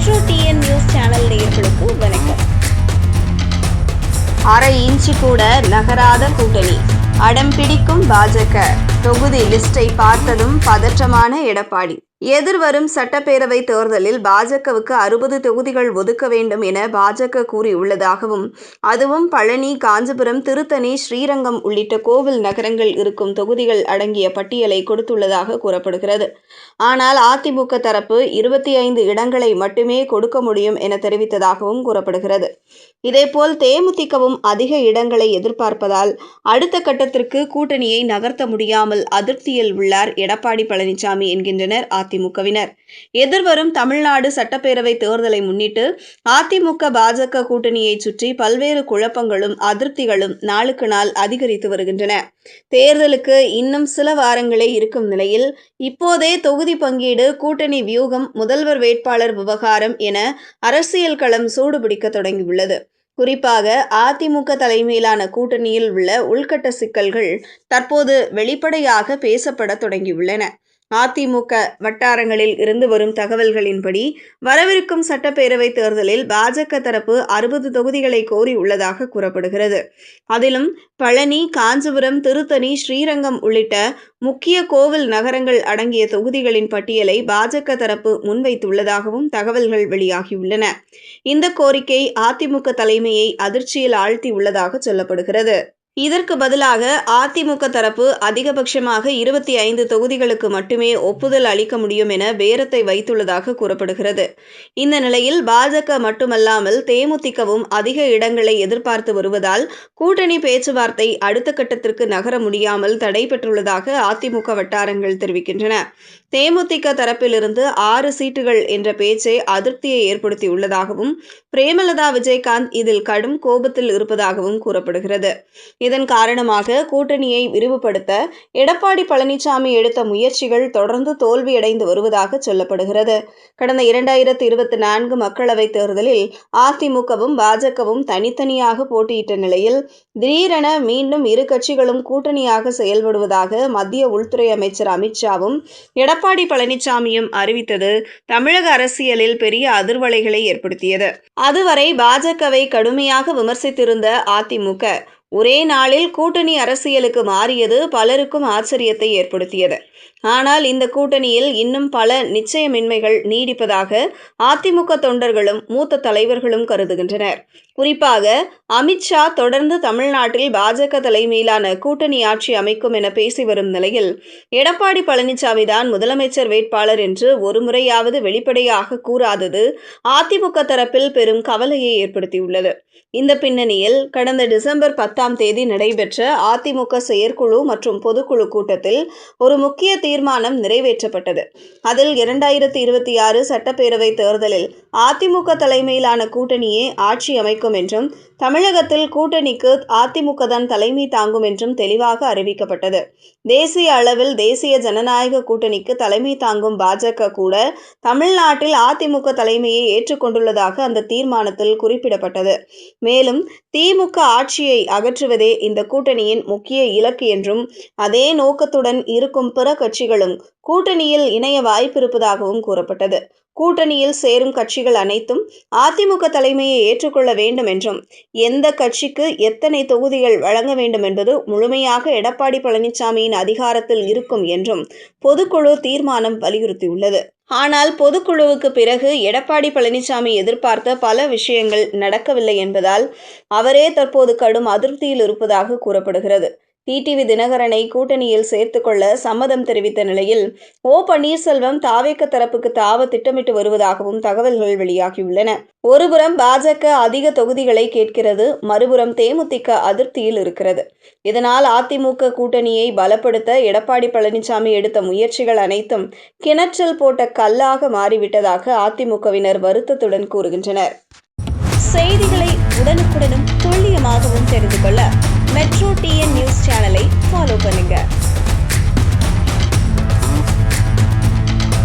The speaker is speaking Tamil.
மெட்ரோ டிஎன் நியூஸ் சேனல் நேயர்களுக்கு வணக்கம். அரை இன்ச்சு கூட நகராத கூட்டணி. அடம் பிடிக்கும் பாஜக. தொகுதி லிஸ்டை பார்த்ததும் பதற்றமான எடப்பாடி. எதிர்வரும் சட்டப்பேரவை தேர்தலில் பாஜகவுக்கு அறுபது தொகுதிகள் ஒதுக்க வேண்டும் என பாஜக கூறியுள்ளதாகவும் அதுவும் பழனி காஞ்சிபுரம் திருத்தணி ஸ்ரீரங்கம் உள்ளிட்ட கோவில் நகரங்கள் இருக்கும் தொகுதிகள் அடங்கிய பட்டியலை கொடுத்துள்ளதாக கூறப்படுகிறது. ஆனால் அதிமுக தரப்பு இருபத்தி ஐந்து இடங்களை மட்டுமே கொடுக்க முடியும் என தெரிவித்ததாகவும் கூறப்படுகிறது. இதேபோல் தேமுதிகவும் அதிக இடங்களை எதிர்பார்ப்பதால் அடுத்த கட்டத்திற்கு கூட்டணியை நகர்த்த முடியாமல் அதிருப்தியில் உள்ளார் எடப்பாடி பழனிசாமி என்கின்றனர் அதிமுகவினர். எதிர்வரும் தமிழ்நாடு சட்டப்பேரவை தேர்தலை முன்னிட்டு அதிமுக பாஜக கூட்டணியை சுற்றி பல்வேறு குழப்பங்களும் அதிருப்திகளும் நாளுக்கு நாள் அதிகரித்து வருகின்றன. தேர்தலுக்கு இன்னும் சில வாரங்களே இருக்கும் நிலையில் இப்போதே தொகுதி பங்கீடு கூட்டணி வியூகம் முதல்வர் வேட்பாளர் விவகாரம் என அரசியல் களம் சூடுபிடிக்க தொடங்கியுள்ளது. குறிப்பாக அதிமுக தலைமையிலான கூட்டணியில் உள்ள உள்கட்ட சிக்கல்கள் தற்போது வெளிப்படையாக பேசப்பட தொடங்கியுள்ளன. அதிமுக வட்டாரங்களில் இருந்து வரும் தகவல்களின்படி வரவிருக்கும் சட்டப்பேரவை தேர்தலில் பாஜக தரப்பு அறுபது தொகுதிகளை கோரியுள்ளதாக கூறப்படுகிறது. அதிலும் பழனி காஞ்சிபுரம் திருத்தணி ஸ்ரீரங்கம் உள்ளிட்ட முக்கிய கோவில் நகரங்கள் அடங்கிய தொகுதிகளின் பட்டியலை பாஜக தரப்பு முன்வைத்துள்ளதாகவும் தகவல்கள் வெளியாகியுள்ளன. இந்த கோரிக்கை அதிமுக தலைமையை அதிர்ச்சியில் ஆழ்த்தியுள்ளதாக சொல்லப்படுகிறது. இதற்கு பதிலாக அதிமுக தரப்பு அதிகபட்சமாக இருபத்தி ஐந்து தொகுதிகளுக்கு மட்டுமே ஒப்புதல் அளிக்க முடியும் என பேரத்தை வைத்துள்ளதாக கூறப்படுகிறது. இந்த நிலையில் பாஜக மட்டுமல்லாமல் தேமுதிகவும் அதிக இடங்களை எதிர்பார்த்து வருவதால் கூட்டணி பேச்சுவார்த்தை அடுத்த கட்டத்திற்கு நகர முடியாமல் தடைபெற்றுள்ளதாக அதிமுக வட்டாரங்கள் தெரிவிக்கின்றன. தேமுதிக தரப்பிலிருந்து ஆறு சீட்டுகள் என்ற பேச்சை அதிருப்தியை ஏற்படுத்தியுள்ளதாகவும் பிரேமலதா விஜயகாந்த் இதில் கடும் கோபத்தில் இருப்பதாகவும் கூறப்படுகிறது. இதன் காரணமாக கூட்டணியை விரிவுபடுத்த எடப்பாடி பழனிசாமி எடுத்த முயற்சிகள் தொடர்ந்து தோல்வியடைந்து வருவதாக சொல்லப்படுகிறது. கடந்த இரண்டாயிரத்தி இருபத்தி நான்கு மக்களவைத் தேர்தலில் அதிமுகவும் பாஜகவும் தனித்தனியாக போட்டியிட்ட நிலையில் திடீரென மீண்டும் இரு கட்சிகளும் கூட்டணியாக செயல்படுவதாக மத்திய உள்துறை அமைச்சர் அமித்ஷாவும் எடப்பாடி பழனிசாமியும் அறிவித்தது தமிழக அரசியலில் பெரிய அதிர்வலைகளை ஏற்படுத்தியது. அதுவரை பாஜகவை கடுமையாக விமர்சித்திருந்த அதிமுக ஒரே நாளில் கூட்டணி அரசியலுக்கு மாறியது பலருக்கும் ஆச்சரியத்தை ஏற்படுத்தியது. ஆனால் இந்த கூட்டணியில் இன்னும் பல நிச்சயமின்மைகள் நீடிப்பதாக அதிமுக தொண்டர்களும் மூத்த தலைவர்களும் கருதுகின்றனர். குறிப்பாக அமித்ஷா தொடர்ந்து தமிழ்நாட்டில் பாஜக தலைமையிலான கூட்டணி ஆட்சி அமைக்கும் என பேசி வரும் நிலையில் எடப்பாடி பழனிசாமி தான் முதலமைச்சர் வேட்பாளர் என்று ஒருமுறையாவது வெளிப்படையாக கூறாதது அதிமுக தரப்பில் பெரும் கவலையை ஏற்படுத்தியுள்ளது. இந்த பின்னணியில் கடந்த டிசம்பர் பத்தாம் தேதி நடைபெற்ற அதிமுக செயற்குழு மற்றும் பொதுக்குழு கூட்டத்தில் ஒரு முக்கிய தீர்மானம் நிறைவேற்றப்பட்டது. அதில் இரண்டாயிரத்தி இருபத்தி ஆறு சட்டப்பேரவை தேர்தலில் அதிமுக தலைமையிலான கூட்டணியே ஆட்சி அமைக்கும் என்றும் தமிழகத்தில் கூட்டணிக்கு அதிமுக தான் தலைமை தாங்கும் என்றும் தெளிவாக அறிவிக்கப்பட்டது. தேசிய அளவில் தேசிய ஜனநாயக கூட்டணிக்கு தலைமை தாங்கும் பாஜக கூட தமிழ்நாட்டில் அதிமுக தலைமையை ஏற்றுக்கொண்டுள்ளதாக அந்த தீர்மானத்தில் குறிப்பிடப்பட்டது. மேலும் திமுக ஆட்சியை அகற்றுவதே இந்த கூட்டணியின் முக்கிய இலக்கு என்றும் அதே நோக்கத்துடன் இருக்கும் பிற கட்சிகளும் கூட்டணியில் இணைய வாய்ப்பிருப்பதாகவும் கூறப்பட்டது. கூட்டணியில் சேரும் கட்சிகள் அனைத்தும் அதிமுக தலைமையை ஏற்றுக்கொள்ள வேண்டும் என்றும் எந்த கட்சிக்கு எத்தனை தொகுதிகள் வழங்க வேண்டும் என்பது முழுமையாக எடப்பாடி பழனிசாமியின் அதிகாரத்தில் இருக்கும் என்றும் பொதுக்குழு தீர்மானம் வலியுறுத்தியுள்ளது. ஆனால் பொதுக்குழுவுக்கு பிறகு எடப்பாடி பழனிசாமி எதிர்பார்த்த பல விஷயங்கள் நடக்கவில்லை என்பதால் அவரே தற்போது கடும் அதிருப்தியில் இருப்பதாக கூறப்படுகிறது. டிடிவி தினகரனை கூட்டணியில் சேர்த்துக்கொள்ள சம்மதம் தெரிவித்த நிலையில் ஓ பன்னீர்செல்வம் தாவேக்க தரப்புக்கு தாவ திட்டமிட்டு வருவதாகவும் தகவல்கள் வெளியாகியுள்ளன. ஒருபுறம் பாஜக அதிக தொகுதிகளை கேட்கிறது மறுபுறம் தேமுதிக அதிருப்தியில் இருக்கிறது. இதனால் அதிமுக கூட்டணியை பலப்படுத்த எடப்பாடி பழனிசாமி எடுத்த முயற்சிகள் அனைத்தும் கிணற்றல் போட்ட கல்லாக மாறிவிட்டதாக அதிமுகவினர் வருத்தத்துடன் கூறுகின்றனர். செய்திகளை உடனுக்கு